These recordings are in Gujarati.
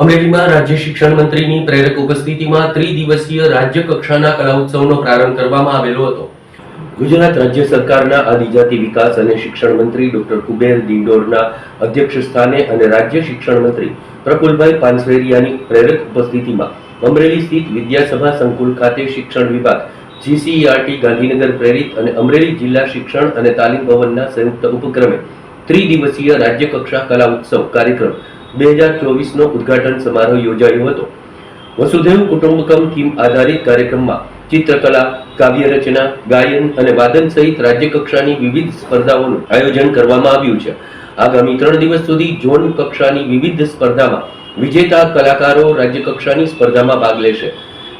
અમરેલીમાં રાજ્ય શિક્ષણ મંત્રીની પ્રેરક ઉપસ્થિતિમાં ત્રિદિવસીય રાજ્ય કક્ષાના કલા ઉત્સવનો પ્રારંભ કરવામાં આવેલો હતો. ગુજરાત રાજ્ય સરકારના આદિજાતિ વિકાસ અને શિક્ષણ મંત્રી ડોક્ટર કુબેર દિંડોરના અધ્યક્ષ અને રાજ્ય શિક્ષણ મંત્રી પ્રફુલભાઈ પાનસેરિયાની પ્રેરક ઉપસ્થિતિમાં અમરેલી સ્થિત વિદ્યાસભા સંકુલ ખાતે શિક્ષણ વિભાગ, જીસીઈઆરટી ગાંધીનગર પ્રેરિત અને અમરેલી જિલ્લા શિક્ષણ અને તાલીમ ભવનના સંયુક્ત ઉપક્રમે ત્રિદિવસીય રાજ્ય કક્ષા કલા ઉત્સવ કાર્યક્રમ બે હજાર ચોવીસનો ઉદ્ઘાટન સમારોહ યોજાયો હતો. વસુધૈવ કુટુંબકમ થીમ આધારિત કાર્યક્રમમાં ચિત્રકલા કાવ્ય રચના ગાયન અને વાદન સહિત રાજ્ય કક્ષાની વિવિધ સ્પર્ધાઓનું આયોજન કરવામાં આવ્યું છે. આગામી ત્રણ દિવસ સુધી ઝોન કક્ષાની વિવિધ સ્પર્ધામાં વિજેતા કલાકારો રાજ્યકક્ષાની સ્પર્ધામાં ભાગ લેશે.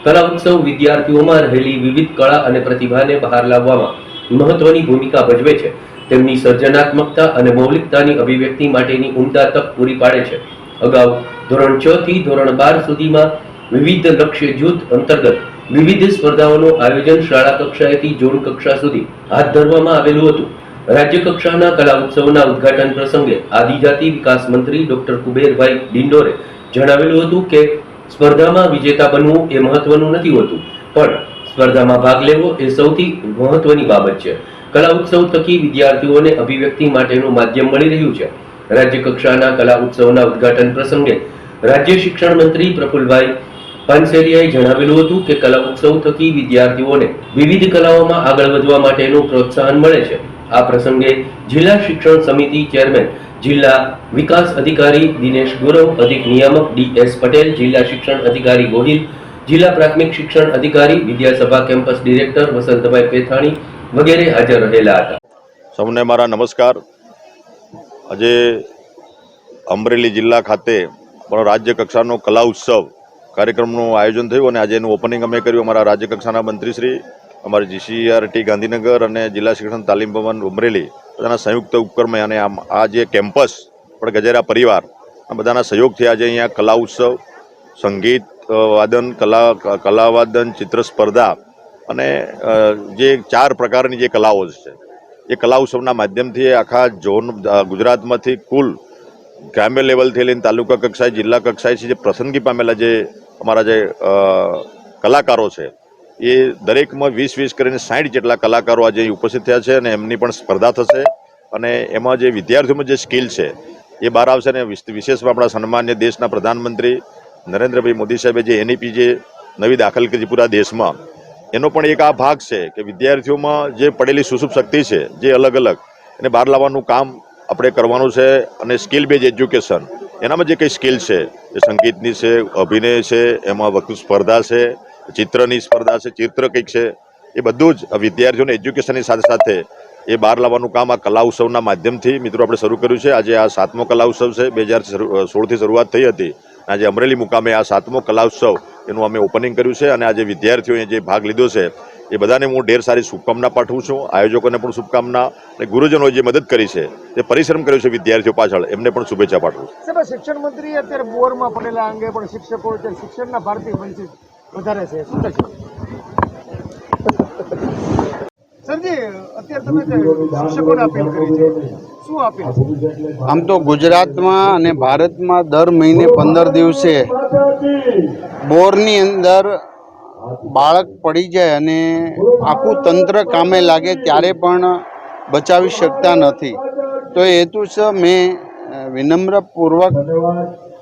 કલા ઉત્સવ વિદ્યાર્થીઓમાં રહેલી વિવિધ કળા અને પ્રતિભાને બહાર લાવવામાં મહત્વની ભૂમિકા ભજવે છે. તેમની સર્જનાત્મકતા અને મૌલિકતાની અભિવ્યક્તિ માટેની ઉમદા તક પૂરી પાડે છે. અગાઉ ધોરણ છ થી ધોરણ બાર સુધીમાં વિવિધ લક્ષ્ય જૂથ અંતર્ગત વિવિધ સ્પર્ધાઓનું આયોજન શાળા કક્ષાએથી ઝોન કક્ષા સુધી હાથ ધરવામાં આવેલું હતું. રાજ્ય કક્ષાના કલા ઉત્સવના ઉદઘાટન પ્રસંગે આદિજાતિ વિકાસ મંત્રી ડોક્ટર કુબેરભાઈ ડિંડોરે જણાવેલું હતું કે સ્પર્ધામાં વિજેતા બનવું એ મહત્વનું નથી હોતું, પણ સ્પર્ધામાં ભાગ લેવો એ સૌથી મહત્વની બાબત છે. કલા ઉત્સવ થકી વિદ્યાર્થીઓને અભિવ્યક્તિ માટેનું માધ્યમ મળી રહ્યું છે. રાજ્ય કક્ષાના કલા ઉત્સવના ઉદઘાટન પ્રસંગે રાજ્ય શિક્ષણ મંત્રી પ્રફુલભાઈ પાનસેરિયાએ જણાવેલું હતું કે કલા ઉત્સવ થકી વિદ્યાર્થીઓને વિવિધ કલાઓમાં આગળ વધવા માટેનું પ્રોત્સાહન મળે છે. આ પ્રસંગે જિલ્લા શિક્ષણ સમિતિ ચેરમેન જિલ્લા વિકાસ અધિકારી દિનેશ ગુરવ, અધિક નિયામક ડી એસ પટેલ, જિલ્લા શિક્ષણ અધિકારી ગોહિલ, જિલ્લા પ્રાથમિક શિક્ષણ અધિકારી વિદ્યાસભા કેમ્પસ ડિરેક્ટર વસંતભાઈ પેથાણી વગેરે હાજર રહેલા હતા. સૌને મારા નમસ્કાર. આજે અમરેલી જિલ્લા ખાતે પણ રાજ્ય કક્ષાનો કલા ઉત્સવ કાર્યક્રમનું આયોજન થયું અને આજે એનું ઓપનિંગ અમે કર્યું. અમારા રાજ્ય કક્ષાના મંત્રીશ્રી અમારી જીસીઆરટી ગાંધીનગર અને જિલ્લા શિક્ષણ તાલીમ ભવન અમરેલી, બધાના સંયુક્ત ઉપક્રમે અને આમ આ જે કેમ્પસ પણ ગજેરા પરિવાર, આ બધાના સહયોગથી આજે અહીંયા કલા ઉત્સવ, સંગીત વાદન, કલા કલાવાદન, ચિત્ર સ્પર્ધા અને જે ચાર પ્રકારની જે કલાઓ છે. એ કલા ઉત્સવના માધ્યમથી આખા ઝોન ગુજરાતમાંથી કુલ ગ્રામ્ય લેવલથી લઈને તાલુકા કક્ષાએ, જિલ્લા કક્ષાએ છે જે પસંદગી પામેલા જે અમારા જે કલાકારો છે, એ દરેકમાં વીસ વીસ કરીને સાઠ જેટલા કલાકારો આજે ઉપસ્થિત થયા છે અને એમની પણ સ્પર્ધા થશે. અને એમાં જે વિદ્યાર્થીઓમાં જે સ્કિલ છે, એ બહાર આવશે અને વિશ- વિશેષમાં આપણા સન્માન્ય દેશના પ્રધાનમંત્રી નરેન્દ્રભાઈ મોદી સાહેબે જે એનઈપી જે નવી દાખલ કરી પૂરા દેશમાં એનો પણ એક આ ભાગ છે કે વિદ્યાર્થીઓમાં જે પડેલી સુસુપ શક્તિ છે, જે અલગ અલગ, એને બહાર લાવવાનું કામ આપણે કરવાનું છે અને સ્કિલ બેઝ એજ્યુકેશન એનામાં જે કંઈ સ્કિલ છે, એ સંગીતની છે, અભિનય છે, એમાં વક્તૃત્વ સ્પર્ધા છે, ચિત્રની સ્પર્ધા છે, ચિત્ર કંઈક છે, એ બધું જ વિદ્યાર્થીઓને એજ્યુકેશનની સાથે સાથે એ બહાર લાવવાનું કામ આ કલા ઉત્સવના માધ્યમથી મિત્રો આપણે શરૂ કર્યું છે. આજે આ સાતમો કલા ઉત્સવ છે. બે હજાર સોળથી શરૂઆત થઈ હતી. આજે અમરેલી મુકામે આ સાતમો કલા ઉત્સવ એનું અમે ઓપનિંગ કર્યું છે અને આજે વિદ્યાર્થીઓએ જે ભાગ લીધો છે, એ બધાને હું ઢેર સારી શુભકામના પાઠવું છું. આયોજકોને પણ શુભકામના અને ગુરુજનોએ જે મદદ કરી છે, તે પરિશ્રમ કર્યો છે વિદ્યાર્થીઓ પાછળ. એમને પણ શુભેચ્છા પાઠવું છું. શિક્ષણ મંત્રી અત્યારે બોરમાં પડેલા અંગે પણ શિક્ષકો શિક્ષણના ભારતીય વંચિત વધારે છે. શું આમ તો ગુજરાતમાં અને ભારતમાં દર મહિને પંદર દિવસે બોરની અંદર બાળક પડી જાય અને આખું તંત્ર કામે લાગે ત્યારે પણ બચાવી શકતા નથી. તો હેતુસર મેં વિનમ્રપૂર્વક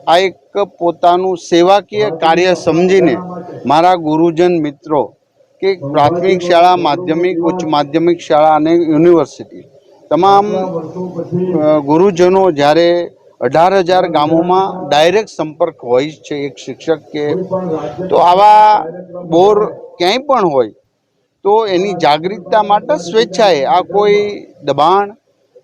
આ એક પોતાનું સેવાકીય કાર્ય સમજીને મારા ગુરુજન મિત્રો કે પ્રાથમિક શાળા, માધ્યમિક, ઉચ્ચ માધ્યમિક શાળા અને યુનિવર્સિટી. તમામ ગુરુજનો જ્યારે અઢાર હજાર ગામોમાં ડાયરેક્ટ સંપર્ક હોય છે એક શિક્ષક કે, તો આવા બોર ક્યાંય પણ હોય, તો એની જાગૃતતા માટે સ્વેચ્છાએ આ કોઈ દબાણ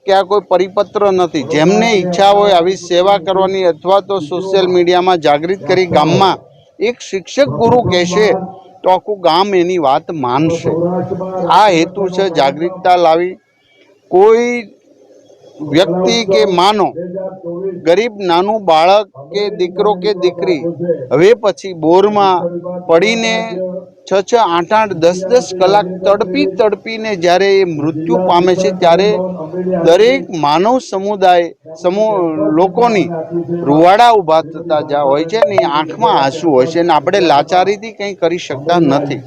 કે આ કોઈ પરિપત્ર નથી. જેમને ઈચ્છા હોય આવી સેવા કરવાની અથવા તો સોશિયલ મીડિયામાં જાગૃત કરી ગામમાં એક શિક્ષક ગુરુ કહેશે તો આખું ગામ એની વાત માનશે. આ હેતુ છે જાગૃતતા લાવી. કોઈ વ્યક્તિ કે માનો, ગરીબ નાનું બાળક કે દીકરો કે દીકરી, હવે પછી બોરમાં પડીને છ છ, આઠ આઠ, દસ દસ કલાક તડપી તડપીને જ્યારે એ મૃત્યુ પામે છે, ત્યારે દરેક માનવ સમુદાય સમૂહ લોકોની રૂવાડા ઊભા થતા જ્યાં હોય છે ને આંખમાં આંસુ હોય છે અને આપણે લાચારીથી કંઈ કરી શકતા નથી.